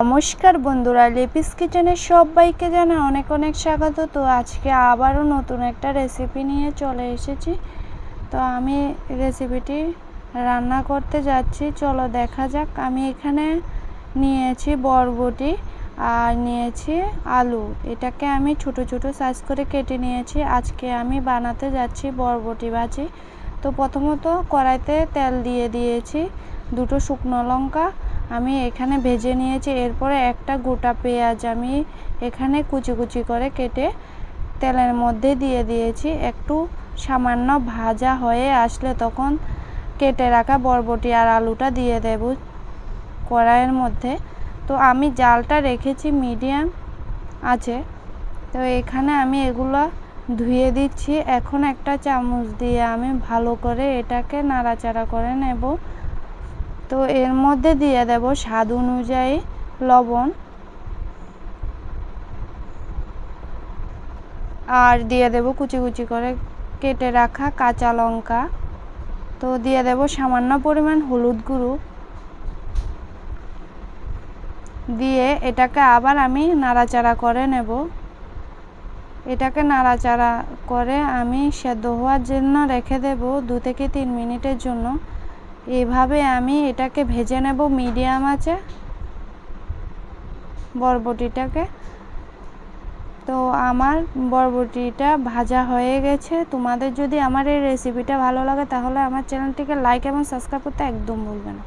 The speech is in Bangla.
নমস্কার বন্ধুরা লেপিস কিচেনে সবাইকে জানা অনেক অনেক স্বাগত। তো আজকে আবারও নতুন একটা রেসিপি নিয়ে চলে এসেছি। তো আমি রেসিপিটি রান্না করতে যাচ্ছি। চলো দেখা যাক। আমি এখানে নিয়েছি বরবটি আর নিয়েছি আলু। এটাকে আমি ছোট ছোট সাইজ করে কেটে নিয়েছি। আজকে আমি বানাতে যাচ্ছি বরবটি ভাজি। তো প্রথমত কড়াইতে তেল দিয়ে দিয়েছি। দুটো শুকনো লঙ্কা আমি এখানে ভেজে নিয়েছি। এরপরে একটা গোটা পেঁয়াজ আমি এখানে কুচি কুচি করে কেটে তেলের মধ্যে দিয়ে দিয়েছি। একটু সামান্য ভাজা হয়ে আসলে তখন কেটে রাখা বরবটি আর আলুটা দিয়ে দেব কড়াইয়ের মধ্যে। তো আমি জালটা রেখেছি, মিডিয়াম আছে। তো এখানে আমি এগুলো ধুয়ে দিচ্ছি। এখন একটা চামচ দিয়ে আমি ভালো করে এটাকে নাড়াচাড়া করে নেব। তো এর মধ্যে দিয়ে দেব স্বাদ অনুযায়ী লবণ। আর দিয়ে দেব কুচি কুচি করে কেটে রাখা কাঁচা লঙ্কা। তো দিয়ে দেব সামান্য পরিমাণ হলুদ গুঁড়ো। দিয়ে এটাকে আবার আমি নাড়াচাড়া করে নেব। এটাকে নাড়াচাড়া করে আমি সেদ্ধ হওয়ার জন্য রেখে দেব দু থেকে তিন মিনিটের জন্য। এভাবে আমি এটাকে ভেজে নেব মিডিয়াম আছে বরবটিটাকে। তো আমার বরবটিটা ভাজা হয়ে গেছে। তোমাদের যদি আমার এই রেসিপিটা ভালো লাগে তাহলে আমার চ্যানেলটিকে লাইক এবং সাবস্ক্রাইব করতে একদম ভুলবে না।